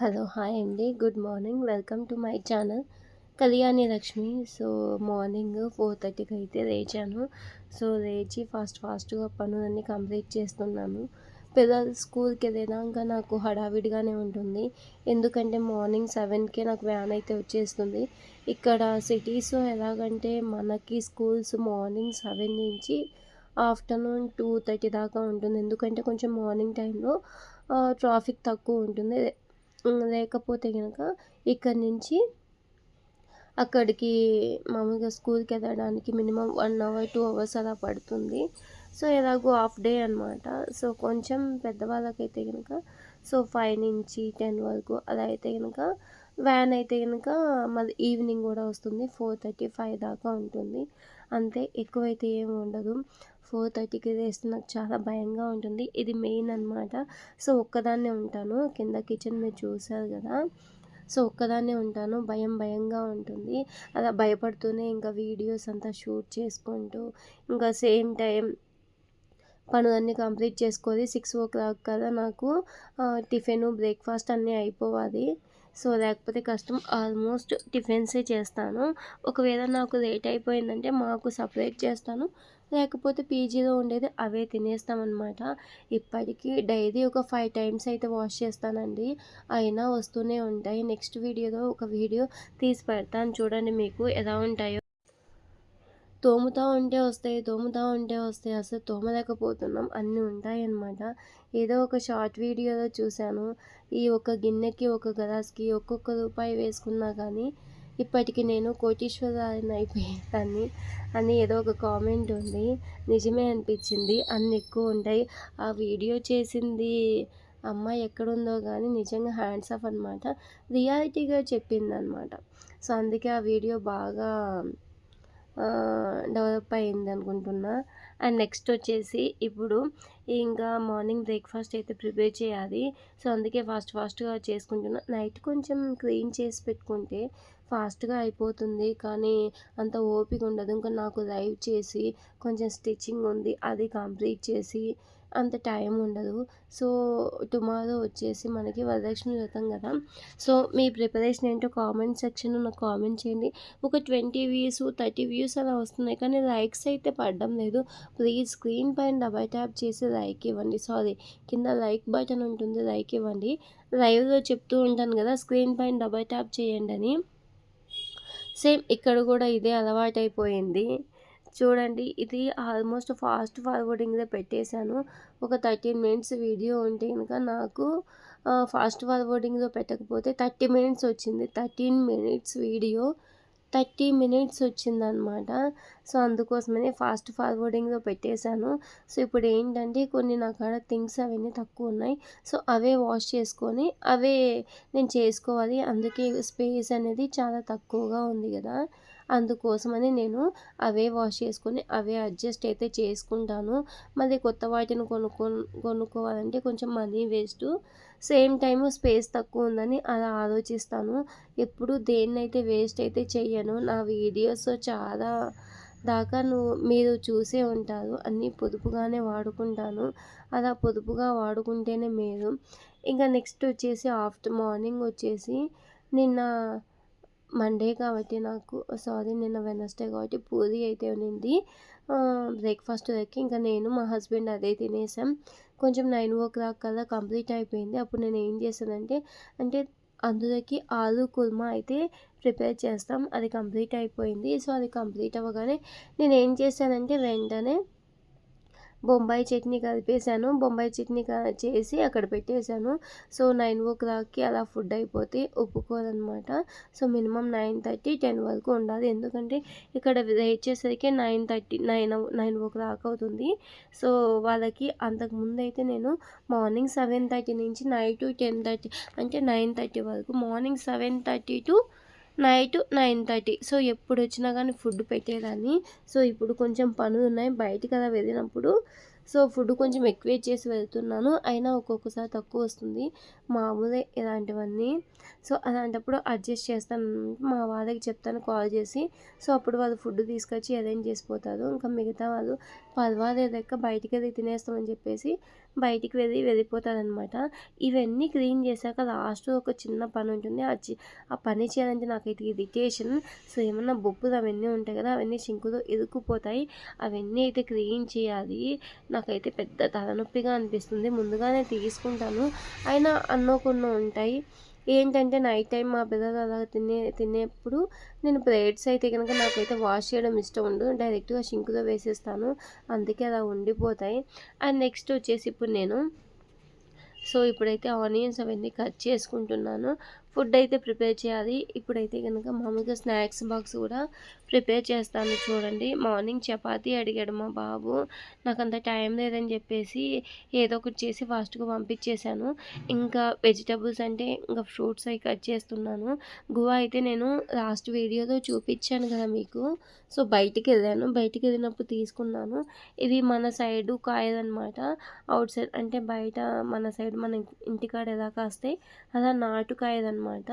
Hello hi అండి. Good morning. Welcome to my channel Kalyani Lakshmi. So morning four థర్టీకి అయితే లేచాను. So లేచి ఫాస్ట్ ఫాస్ట్గా పనులన్నీ కంప్లీట్ చేస్తున్నాను. పిల్లలు స్కూల్కి వెళ్ళేదాకా నాకు హడావిడిగానే ఉంటుంది. ఎందుకంటే మార్నింగ్ సెవెన్కే నాకు వ్యాన్ అయితే వచ్చేస్తుంది. ఇక్కడ సిటీస్ ఎలాగంటే మనకి స్కూల్స్ మార్నింగ్ సెవెన్ నుంచి ఆఫ్టర్నూన్ టూ థర్టీ దాకా ఉంటుంది. ఎందుకంటే కొంచెం మార్నింగ్ టైంలో ట్రాఫిక్ తక్కువ ఉంటుంది. లేకపోతే కనుక ఇక్కడి నుంచి అక్కడికి మామూలుగా స్కూల్కి వెళ్ళడానికి minimum one hour two hours అలా పడుతుంది. సో ఎలాగో హాఫ్ డే అనమాట సో కొంచెం పెద్దవాళ్ళకైతే కనుక సో ఫైవ్ నుంచి టెన్ వరకు అలా అయితే కనుక వ్యాన్ అయితే కనుక మాది ఈవినింగ్ కూడా వస్తుంది. ఫోర్ థర్టీ ఫైవ్ దాకా ఉంటుంది. అంతే ఎక్కువైతే ఏమి ఉండదు. ఫోర్ థర్టీకి వేస్తే నాకు చాలా భయంగా ఉంటుంది. ఇది మెయిన్ అనమాట సో ఒక్కదాన్నే ఉంటాను. కింద కిచెన్ మీరు చూసారు కదా. సో ఒక్కదాన్నే ఉంటాను. భయం భయంగా ఉంటుంది. అలా భయపడుతూనే ఇంకా వీడియోస్ అంతా షూట్ చేసుకుంటూ ఇంకా సేమ్ టైం పనులన్నీ కంప్లీట్ చేసుకోవాలి. సిక్స్ ఓ క్లాక్ కదా నాకు టిఫిన్ బ్రేక్ఫాస్ట్ అన్నీ అయిపోవాలి. సో లేకపోతే కష్టం ఆల్మోస్ట్ టిఫిన్సే చేస్తాను. ఒకవేళ నాకు లేట్ అయిపోయిందంటే మాకు సపరేట్ చేస్తాను. లేకపోతే పీజీలో ఉండేది అవే తినేస్తామన్నమాట. ఇప్పటికీ డైలీ ఒక ఫైవ్ టైమ్స్ అయితే వాష్ చేస్తానండి. అయినా వస్తూనే ఉంటాయి. నెక్స్ట్ వీడియోలో ఒక వీడియో తీసి పెడతాను. చూడండి మీకు ఎలా ఉంటాయో. తోముతూ ఉంటే వస్తాయి తోముతూ ఉంటే వస్తాయి అసలు తోమలేకపోతున్నాం. అన్నీ ఉంటాయన్నమాట. ఏదో ఒక షార్ట్ వీడియోలో చూశాను. ఈ ఒక గిన్నెకి ఒక గ్లాస్కి ఒక్కొక్క రూపాయి వేసుకున్నా కానీ ఇప్పటికి నేను కోటీశ్వరాన్ని అయిపోయేదాన్ని అని ఏదో ఒక కామెంట్ ఉంది. నిజమే అనిపించింది. అన్ని ఎక్కువ ఉంటాయి. ఆ వీడియో చేసింది అమ్మాయి ఎక్కడుందో కానీ నిజంగా హ్యాండ్స్ ఆఫ్ అనమాట రియాలిటీగా చెప్పింది అనమాట సో అందుకే ఆ వీడియో బాగా డెవలప్ అయింది అనుకుంటున్నా. అండ్ నెక్స్ట్ వచ్చేసి ఇప్పుడు ఇంకా మార్నింగ్ బ్రేక్ఫాస్ట్ అయితే ప్రిపేర్ చేయాలి. సో అందుకే ఫాస్ట్ ఫాస్ట్గా చేసుకుంటున్నా. నైట్ కొంచెం క్లీన్ చేసి పెట్టుకుంటే ఫాస్ట్గా అయిపోతుంది. కానీ అంత ఓపిక ఉండదు. ఇంకా నాకు లైవ్ చేసి కొంచెం స్టిచ్చింగ్ ఉంది అది కంప్లీట్ చేసి అంత టైం ఉండదు. సో టుమారో వచ్చేసి మనకి వరలక్ష్మి వ్రతం కదా. సో మీ ప్రిపరేషన్ ఏంటో కామెంట్ సెక్షన్లో నాకు కామెంట్ చేయండి. ఒక ట్వంటీ వ్యూస్ థర్టీ వ్యూస్ అలా వస్తున్నాయి కానీ లైక్స్ అయితే పడడం లేదు. ప్లీజ్ స్క్రీన్ పైన డబల్ ట్యాప్ చేసి లైక్ ఇవ్వండి. సారీ కింద లైక్ బటన్ ఉంటుంది. లైక్ ఇవ్వండి. లైవ్లో చెప్తూ ఉంటాను కదా స్క్రీన్ పైన డబల్ ట్యాప్ చేయండి అని. సేమ్ ఇక్కడ కూడా ఇదే అలవాటైపోయింది. చూడండి ఇది ఆల్మోస్ట్ ఫాస్ట్ ఫార్వర్డింగ్లో పెట్టేశాను. ఒక థర్టీన్ మినిట్స్ వీడియో ఉంటే కనుక నాకు ఫాస్ట్ ఫార్వర్డింగ్లో పెట్టకపోతే థర్టీ మినిట్స్ వచ్చింది. Thirteen minutes video thirty minutes వచ్చిందనమాట. సో అందుకోసమని ఫాస్ట్ ఫార్వర్డింగ్లో పెట్టేశాను. సో ఇప్పుడు ఏంటంటే కొన్ని నా కాడ థింగ్స్ అవన్నీ తక్కువ ఉన్నాయి. సో అవే వాష్ చేసుకొని అవే నేను చేసుకోవాలి. అందుకే స్పేస్ అనేది చాలా తక్కువగా ఉంది కదా. అందుకోసమని నేను అవే వాష్ చేసుకొని అవే అడ్జస్ట్ అయితే చేసుకుంటాను. మళ్ళీ కొత్త వాటిని కొనుక్కో కొనుక్కోవాలంటే కొంచెం money waste. Same time space తక్కువ ఉందని అలా ఆలోచిస్తాను. ఎప్పుడు దేన్నైతే వేస్ట్ అయితే చెయ్యను. నా వీడియోస్ చాలా దాకా నువ్వు మీరు చూసే ఉంటారు. అన్నీ పొదుపుగానే వాడుకుంటాను. అలా పొదుపుగా వాడుకుంటేనే మీరు ఇంకా నెక్స్ట్ వచ్చేసి ఆఫ్టర్ మార్నింగ్ వచ్చేసి నిన్న మండే కాబట్టి నాకు సారీ నిన్న వెనస్డే కాబట్టి పూరి అయితే ఉన్నింది బ్రేక్ఫాస్ట్ వరకు ఇంకా నేను మా హస్బెండ్ అదే తినేసాం. కొంచెం నైన్ ఓ క్లాక్ కల్లా కంప్లీట్ అయిపోయింది. అప్పుడు నేను ఏం చేశానంటే అంటే అందులోకి ఆలు కుర్మా అయితే ప్రిపేర్ చేస్తాం. అది కంప్లీట్ అయిపోయింది. సో అది కంప్లీట్ అవ్వగానే నేను ఏం చేశానంటే వెంటనే బొంబాయి చట్నీ కలిపేసాను బొంబాయి చట్నీ చేసి అక్కడ పెట్టేశాను. సో నైన్ ఓ క్లాక్కి అలా ఫుడ్ అయిపోతే ఒప్పుకోదనమాట so minimum nine thirty ten వరకు ఉండాలి. ఎందుకంటే ఇక్కడ wait చేసరికి nine thirty nine nine o'clock అవుతుంది. సో వాళ్ళకి అంతకుముందు అయితే నేను మార్నింగ్ సెవెన్ థర్టీ నుంచి నైట్ టెన్ థర్టీ అంటే నైన్ థర్టీ వరకు morning seven thirty to night nine thirty. So ఎప్పుడు వచ్చినా కానీ ఫుడ్ పెట్టేదాన్ని. సో ఇప్పుడు కొంచెం పనులు ఉన్నాయి బయటికి అలా వెళ్ళినప్పుడు సో ఫుడ్ కొంచెం ఎక్కువ చేసి వెళ్తున్నాను. అయినా ఒక్కొక్కసారి తక్కువ వస్తుంది. మామూలే ఇలాంటివన్నీ. సో అలాంటప్పుడు అడ్జస్ట్ చేస్తాను. మా వాళ్ళకి చెప్తాను కాల్ చేసి. సో అప్పుడు వాళ్ళు ఫుడ్ తీసుకొచ్చి అరేంజ్ చేసిపోతారు. ఇంకా మిగతా వాళ్ళు పర్వాలేదు లెక్క బయటికి వెళ్ళి తినేస్తామని చెప్పేసి బయటికి వెళ్ళి వెళ్ళిపోతారనమాట ఇవన్నీ క్లీన్ చేశాక లాస్ట్ ఒక చిన్న పని ఉంటుంది. ఆ చి ఆ పని చేయాలంటే నాకైతే ఇరిటేషన్ సో ఏమన్నా బొప్పులు అవన్నీ ఉంటాయి కదా అవన్నీ సింకులో ఇరుక్కుపోతాయి. అవన్నీ అయితే క్లీన్ చేయాలి. నాకైతే పెద్ద తలనొప్పిగా అనిపిస్తుంది. ముందుగానే తీసుకుంటాను. అయినా అన్నోకున్న ఉంటాయి. ఏంటంటే నైట్ టైం మా పిల్లలు అలా తినే తినేప్పుడు నేను ప్లేట్స్ అయితే కనుక నాకైతే వాష్ చేయడం ఇష్టం ఉండదు. డైరెక్ట్గా షింకులో వేసేస్తాను. అందుకే అలా ఉండిపోతాయి. అండ్ నెక్స్ట్ వచ్చేసి ఇప్పుడు నేను సో ఇప్పుడైతే ఆనియన్స్ అవన్నీ కట్ చేసుకుంటున్నాను. ఫుడ్ అయితే ప్రిపేర్ చేయాలి. ఇప్పుడైతే కనుక మామూలుగా స్నాక్స్ బాక్స్ కూడా ప్రిపేర్ చేస్తాను చూడండి. మార్నింగ్ చపాతీ అడిగాడు మా బాబు. నాకు అంత టైం లేదని చెప్పేసి ఏదో ఒకటి చేసి ఫాస్ట్గా పంపించేశాను. ఇంకా వెజిటబుల్స్ అంటే ఇంకా ఫ్రూట్స్ అవి కట్ చేస్తున్నాను. గువా అయితే నేను లాస్ట్ వీడియోలో చూపించాను కదా మీకు. సో బయటికి వెళ్ళాను. బయటికి వెళ్ళినప్పుడు తీసుకున్నాను. ఇవి మన సైడు కాయలన్నమాట. అవుట్ సైడ్ అంటే బయట మన సైడ్ మన ఇంటికాడ ఎలా కాస్తాయి అలా నాటు అనమాట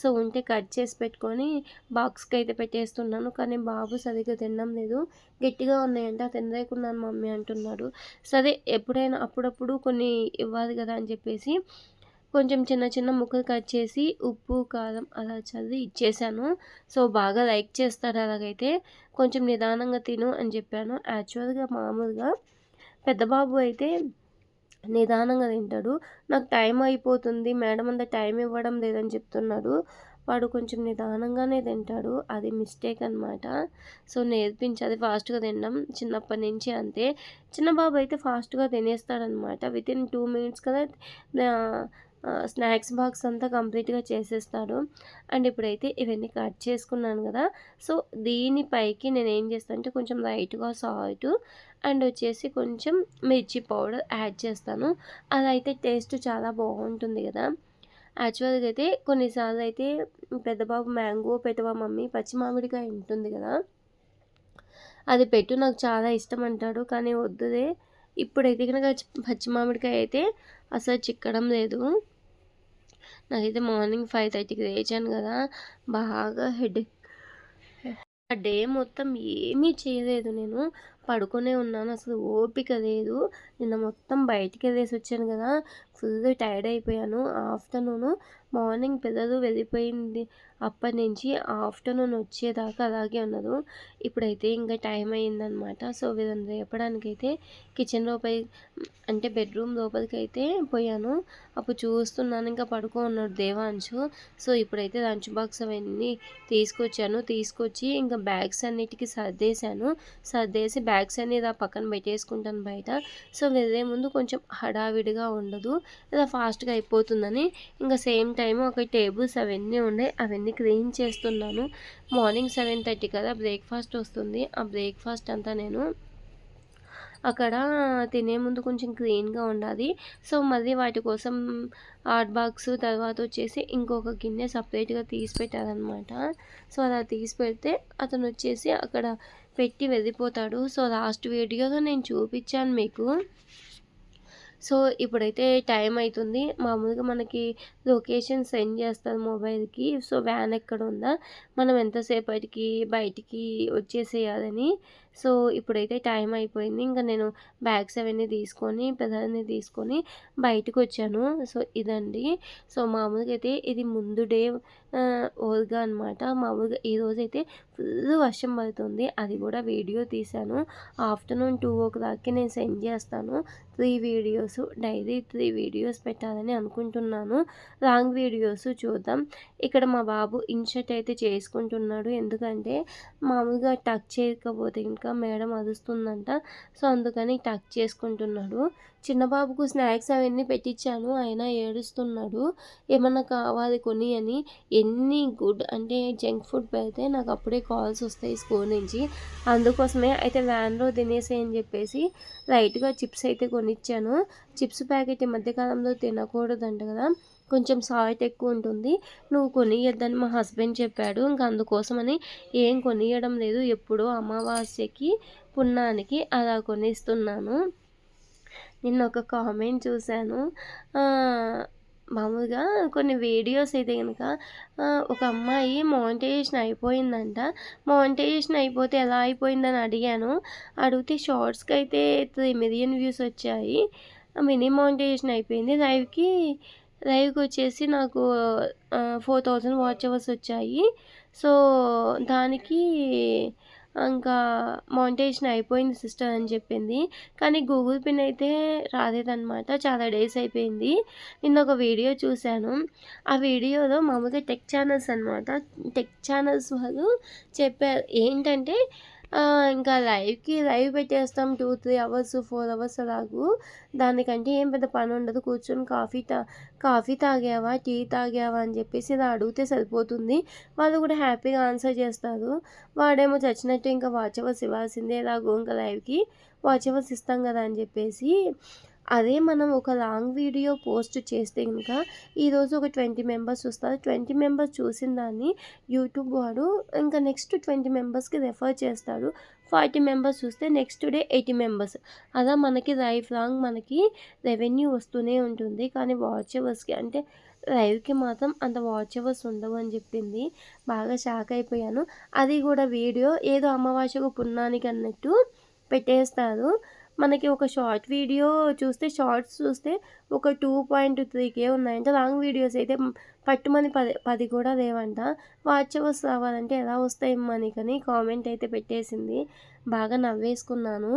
సో ఉంటే కట్ చేసి పెట్టుకొని బాక్స్కి అయితే పెట్టేస్తున్నాను. కానీ బాబు సరిగ్గా తినడం లేదు. గట్టిగా ఉన్నాయంట. తినలేకున్నాను మమ్మీ అంటున్నాడు. సరే ఎప్పుడైనా అప్పుడప్పుడు కొన్ని ఇవ్వాలి కదా అని చెప్పేసి కొంచెం చిన్న చిన్న ముక్కలు కట్ చేసి ఉప్పు కారం అలా చల్లి ఇచ్చేసాను. సో బాగా లైక్ చేస్తారు అలాగైతే. కొంచెం నిదానంగా తిను అని చెప్పాను. యాక్చువల్గా మామూలుగా పెద్ద బాబు అయితే నిదానంగా తింటాడు. నాకు టైం అయిపోతుంది. మేడం అంత టైం ఇవ్వడం లేదని చెప్తున్నాడు. వాడు కొంచెం నిదానంగానే తింటాడు. అది మిస్టేక్ అనమాట సో నేర్పించాలి. ఫాస్ట్గా తినడం చిన్నప్పటి నుంచి అంతే. చిన్న బాబు అయితే ఫాస్ట్గా తినేస్తాడనమాట విత్ ఇన్ టూ మినిట్స్ కదా స్నాక్స్ బాక్స్ అంతా కంప్లీట్గా చేసేస్తాడు అండ్ ఇప్పుడైతే ఇవన్నీ కట్ చేసుకున్నాను కదా. సో దీనిపైకి నేను ఏం చేస్తాను అంటే కొంచెం లైట్గా సాల్ట్ అండ్ వచ్చేసి కొంచెం మిర్చి పౌడర్ యాడ్ చేస్తాను. అది అయితే టేస్ట్ చాలా బాగుంటుంది కదా. యాక్చువల్గా అయితే కొన్నిసార్లు అయితే పెద్దబాబు మ్యాంగో పెట్టవా మమ్మీ పచ్చి మామిడికాయ ఉంటుంది కదా. అది పెట్టు నాకు చాలా ఇష్టం అంటాడు. కానీ వద్దుదే ఇప్పుడైతే కనుక పచ్చి మామిడికాయ అయితే అసలు చిక్కడం లేదు. నాకైతే మార్నింగ్ ఫైవ్ థర్టీకి లేచాను కదా బాగా హెడ్ ఆ డే మొత్తం ఏమీ చేయలేదు నేను. పడుకునే ఉన్నాను. అసలు ఓపిక లేదు. నిన్న మొత్తం బయటికి వెళ్ళేసి వచ్చాను కదా. ఫుల్ టైర్డ్ అయిపోయాను. ఆఫ్టర్నూన్ మార్నింగ్ పిల్లలు వెళ్ళిపోయింది. అప్పటి నుంచి ఆఫ్టర్నూన్ వచ్చేదాకా అలాగే ఉన్నారు ఇప్పుడైతే ఇంకా టైం అయిందనమాట సో వీళ్ళని రేపడానికి అయితే కిచెన్ లోపలి అంటే బెడ్రూమ్ లోపలికి అయితే పోయాను. అప్పుడు చూస్తున్నాను. ఇంకా పడుకో ఉన్నాడు దేవాంశు. సో ఇప్పుడైతే లంచ్ బాక్స్ అవన్నీ తీసుకొచ్చాను. తీసుకొచ్చి ఇంకా బ్యాగ్స్ అన్నిటికీ సర్దేశాను. సర్దేసి బ్యాగ్ బ్యాగ్స్ అన్ని ఇలా పక్కన పెట్టేసుకుంటాను బయట. సో వెళ్ళే ముందు కొంచెం హడావిడిగా ఉండదు. ఇలా ఫాస్ట్గా అయిపోతుందని ఇంకా సేమ్ టైం ఒక టేబుల్స్ అవన్నీ ఉండే అవన్నీ క్లీన్ చేస్తున్నాను. మార్నింగ్ సెవెన్ థర్టీ కదా బ్రేక్ఫాస్ట్ వస్తుంది. ఆ బ్రేక్ఫాస్ట్ అంతా నేను అక్కడ తినే ముందు కొంచెం క్లీన్గా ఉండాలి. సో మళ్ళీ వాటి కోసం హాట్ బాక్స్ తర్వాత వచ్చేసి ఇంకొక గిన్నె సపరేట్గా తీసి పెట్టారనమాట సో అలా తీసి పెడితే అతను వచ్చేసి అక్కడ పెట్టి వెళ్ళిపోతాడు. సో లాస్ట్ వీడియోలో నేను చూపించాను మీకు. సో ఇప్పుడైతే టైం అవుతుంది మామూలుగా మనకి లొకేషన్ సెండ్ చేస్తారు మొబైల్కి. సో వ్యాన్ ఎక్కడ ఉందా? మనం ఎంతసేపటికి బయటికి వచ్చేసేయాలని. సో ఇప్పుడైతే టైం అయిపోయింది. ఇంకా నేను బ్యాగ్స్ అవన్నీ తీసుకొని పిల్లల్ని తీసుకొని బయటకు వచ్చాను. సో ఇదండి. సో మామూలుగా అయితే ఇది ముందు డే ఓల్గా అనమాట మామూలుగా ఈరోజు అయితే ఫుల్ వర్షం పడుతుంది. అది కూడా వీడియో తీశాను. ఆఫ్టర్నూన్ టూ ఓ క్లాక్కి నేను సెండ్ చేస్తాను. Three videos daily three videos పెట్టాలని అనుకుంటున్నాను. లాంగ్ వీడియోస్ చూద్దాం. ఇక్కడ మా బాబు ఇన్షర్ట్ అయితే చేసుకుంటున్నాడు. ఎందుకంటే మామూలుగా టక్ చేయకపోతే ఇంకా మేడం అరుస్తుందంట. సో అందుకని టక్ చేసుకుంటున్నాడు. చిన్నబాబుకు స్నాక్స్ అవన్నీ పెట్టించాను ఆయన ఏడుస్తున్నాడు. ఏమన్నా కావాలి కొని అని. ఎన్ని గుడ్ అంటే జంక్ ఫుడ్ పెడితే నాకు అప్పుడే కాల్స్ వస్తాయి స్కూల్ నుంచి. అందుకోసమే అయితే వ్యాన్లో తినేసే అని చెప్పేసి లైట్గా చిప్స్ అయితే కొనిచ్చాను. చిప్స్ ప్యాకెట్ ఈ మధ్యకాలంలో తినకూడదంట కదా. కొంచెం సాల్ట్ ఎక్కువ ఉంటుంది. నువ్వు కొనియద్దని మా హస్బెండ్ చెప్పాడు. ఇంకా అందుకోసమని ఏం కొనియడం లేదు. ఎప్పుడో అమావాస్యకి పున్నానికి అలా కొనిస్తున్నాను. నిన్న ఒక కామెంట్ చూశాను. మామూలుగా కొన్ని వీడియోస్ అయితే కనుక ఒక అమ్మాయి మోనిటైజేషన్ అయిపోయిందంట. మోనిటైజేషన్ అయిపోతే ఎలా అయిపోయిందని అడిగాను. అడిగితే షార్ట్స్కి అయితే త్రీ మిలియన్ వ్యూస్ వచ్చాయి. మినీ మౌంటేషన్ అయిపోయింది. లైవ్కి లైవ్కి వచ్చేసి నాకు ఫోర్ థౌజండ్ వాచ్ అవర్స్ వచ్చాయి. సో దానికి ఇంకా మౌంటేషన్ అయిపోయింది సిస్టర్ అని చెప్పింది. కానీ గూగుల్ పిన్ అయితే రాలేదన్నమాట. చాలా డేస్ అయిపోయింది. నిన్న ఒక వీడియో చూశాను. ఆ వీడియోలో మామూలుగా టెక్ ఛానల్స్ అనమాట టెక్ ఛానల్స్ వాళ్ళు చెప్పారు ఏంటంటే ఇంకా లైవ్కి లైవ్ పెట్టేస్తాం two three hours four hours అలాగూ. దానికంటే ఏం పెద్ద పని ఉండదు. కూర్చొని కాఫీ తా కాఫీ తాగావా టీ తాగావా అని చెప్పేసి ఇలా అడిగితే సరిపోతుంది. వాళ్ళు కూడా హ్యాపీగా ఆన్సర్ చేస్తారు. వాడేమో చచ్చినట్టు ఇంకా వాచ్ అవర్స్ ఇవ్వాల్సిందే. ఇలాగో ఇంకా లైవ్కి వాచ్ అవర్స్ ఇస్తాం కదా అని చెప్పేసి అదే మనం ఒక లాంగ్ వీడియో పోస్ట్ చేస్తే ఇంకా ఈరోజు ఒక ట్వంటీ మెంబర్స్ చూస్తారు ట్వంటీ మెంబర్స్ చూసిన దాన్ని యూట్యూబ్ వాడు ఇంకా నెక్స్ట్ ట్వంటీ మెంబర్స్కి రెఫర్ చేస్తాడు. ఫార్టీ మెంబర్స్ చూస్తే నెక్స్ట్ డే ఎయిటీ మెంబర్స్. అలా మనకి లైఫ్ లాంగ్ మనకి రెవెన్యూ వస్తూనే ఉంటుంది. కానీ వాచ్ అవర్స్కి అంటే లైవ్కి మాత్రం అంత వాచ్ అవర్స్ ఉండవు అని చెప్పింది. బాగా షాక్ అయిపోయాను. అది కూడా వీడియో ఏదో అమావాస్యకు పుణ్యానికి అన్నట్టు పెట్టేస్తారు. మనకి ఒక షార్ట్ వీడియో చూస్తే షార్ట్స్ చూస్తే ఒక టూ పాయింట్ త్రీకే ఉన్నాయంటే ఉన్నాయంట. లాంగ్ వీడియోస్ అయితే పట్టుమని పది పది కూడా లేవంట. వాచ్ అవర్స్ రావాలంటే ఎలా వస్తాయి మనకని కామెంట్ అయితే పెట్టేసింది. బాగా నవ్వేసుకున్నాను.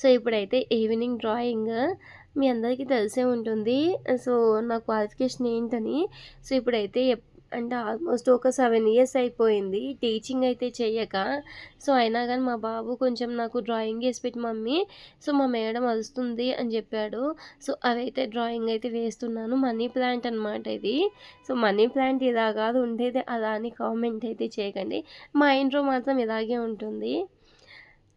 సో ఇప్పుడైతే ఈవినింగ్ డ్రాయింగ్ మీ అందరికీ తెలిసే ఉంటుంది. సో నా క్వాలిఫికేషన్ ఏంటని. సో ఇప్పుడైతే అంటే ఆల్మోస్ట్ ఒక సెవెన్ ఇయర్స్ అయిపోయింది. టీచింగ్ అయితే చేయక సో అయినా కానీ మా బాబు కొంచెం నాకు డ్రాయింగ్ వేసి పెట్టి మమ్మీ సో మా మేడం వస్తుంది అని చెప్పాడు. సో అవైతే డ్రాయింగ్ అయితే వేస్తున్నాను. మనీ ప్లాంట్ అనమాట ఇది. సో మనీ ప్లాంట్ ఇలా కాదు ఉండేది అలా అని కామెంట్ అయితే చేయకండి. మా ఇంట్లో మాత్రం ఇలాగే ఉంటుంది.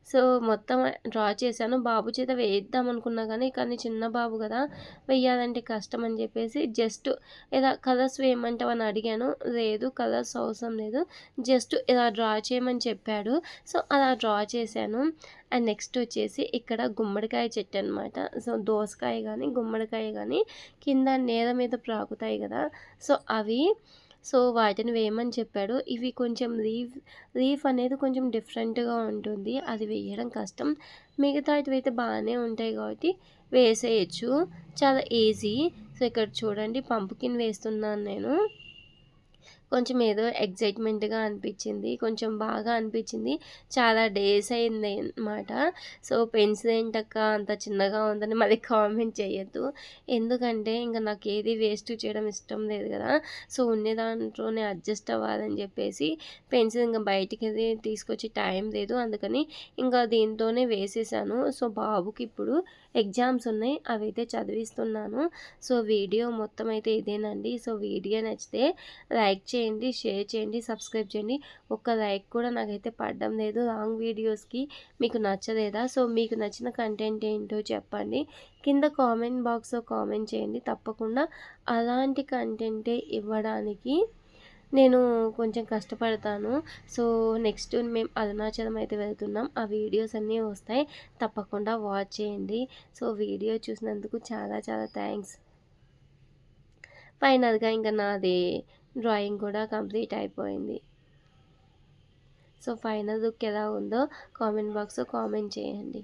సో మొత్తం డ్రా చేశాను. బాబు చేత వేయిద్దాం అనుకున్నా కానీ కానీ చిన్న బాబు కదా వేయాలంటే కష్టం అని చెప్పేసి జస్ట్ ఇలా కలర్స్ వేయమంటావని అడిగాను. లేదు కలర్స్ అవసరం లేదు. జస్ట్ ఇలా డ్రా చేయమని చెప్పాడు. సో అలా డ్రా చేశాను. అండ్ నెక్స్ట్ వచ్చేసి ఇక్కడ గుమ్మడికాయ చెట్టు అనమాట సో దోసకాయ కానీ గుమ్మడికాయ కానీ కింద నేల మీద ప్రాకుతాయి కదా. సో అవి సో వాటిని వేయమని చెప్పాడు. ఇవి కొంచెం లీఫ్ లీఫ్ అనేది కొంచెం డిఫరెంట్గా ఉంటుంది. అది వేయడం కష్టం. మిగతా అయితే బాగానే ఉంటాయి కాబట్టి వేసేయచ్చు. చాలా ఈజీ. సో ఇక్కడ చూడండి. పంపుకిన్ వేస్తున్నాను నేను. కొంచెం ఏదో ఎగ్జైట్మెంట్గా అనిపించింది కొంచెం బాగా అనిపించింది. చాలా డేస్ అయింది అనమాట సో పెన్సిల్ ఏంటక్క అంత చిన్నగా ఉందని మళ్ళీ కామెంట్ చేయొద్దు. ఎందుకంటే ఇంకా నాకు ఏది వేస్ట్ చేయడం ఇష్టం లేదు కదా. సో ఉండే దాంట్లోనే అడ్జస్ట్ అవ్వాలని చెప్పేసి పెన్సిల్ ఇంకా బయటికి తీసుకొచ్చి టైం లేదు. అందుకని ఇంకా దీంతోనే వేసేసాను. సో బాబుకి ఇప్పుడు ఎగ్జామ్స్ ఉన్నాయి. అవి అయితే చదివిస్తున్నాను. సో వీడియో మొత్తం అయితే ఇదేనండి. సో వీడియో నచ్చితే లైక్ చేయండి. షేర్ చేయండి సబ్స్క్రైబ్ చేయండి. ఒక్క లైక్ కూడా నాకైతే పడడం లేదు. లాంగ్ వీడియోస్కి మీకు నచ్చలేదా? సో మీకు నచ్చిన కంటెంట్ ఏంటో చెప్పండి. కింద కామెంట్ బాక్స్లో కామెంట్ చేయండి. తప్పకుండా అలాంటి కంటెంటే ఇవ్వడానికి నేను కొంచెం కష్టపడతాను. సో నెక్స్ట్ మేము అరుణాచలం అయితే వెళ్తున్నాం. ఆ వీడియోస్ అన్నీ వస్తాయి. తప్పకుండా వాచ్ చేయండి. సో వీడియో చూసినందుకు చాలా చాలా థ్యాంక్స్. ఫైనల్గా ఇంకా నాది డ్రాయింగ్ కూడా కంప్లీట్ అయిపోయింది. సో ఫైనల్ లుక్ ఎలా ఉందో కామెంట్ బాక్స్లో కామెంట్ చేయండి.